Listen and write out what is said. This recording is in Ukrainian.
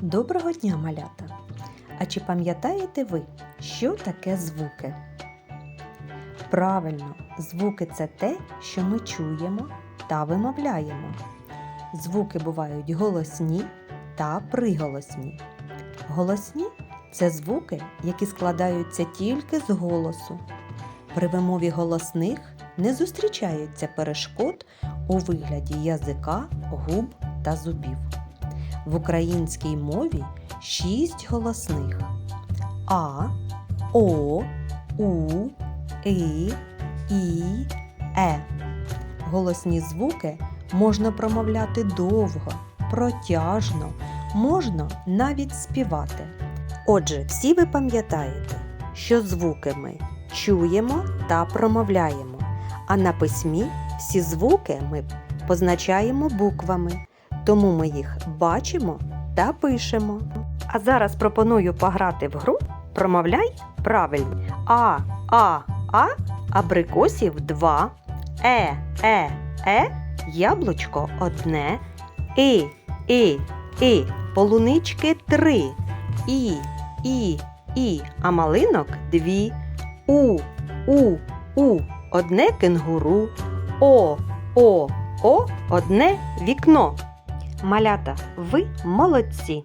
Доброго дня, малята! А чи пам'ятаєте ви, що таке звуки? Правильно, звуки це те, що ми чуємо та вимовляємо. Звуки бувають голосні та приголосні. Голосні це звуки, які складаються тільки з голосу. При вимові голосних не зустрічається перешкод у вигляді язика, губ та зубів. В українській мові шість голосних А, О, У, И, І, Е. Голосні звуки можна промовляти довго, протяжно, можна навіть співати. Отже, всі ви пам'ятаєте, що звуки ми чуємо та промовляємо, а на письмі всі звуки ми позначаємо буквами тому ми їх бачимо та пишемо. А зараз пропоную пограти в гру Промовляй правильно. А, А, А, абрикосів два, Е, Е, Е, яблучко одне, І, І, І, полунички три, І, І, І, а малинок дві, У, У, У, одне кенгуру, О, О, О, одне вікно. Малята, ви молодці!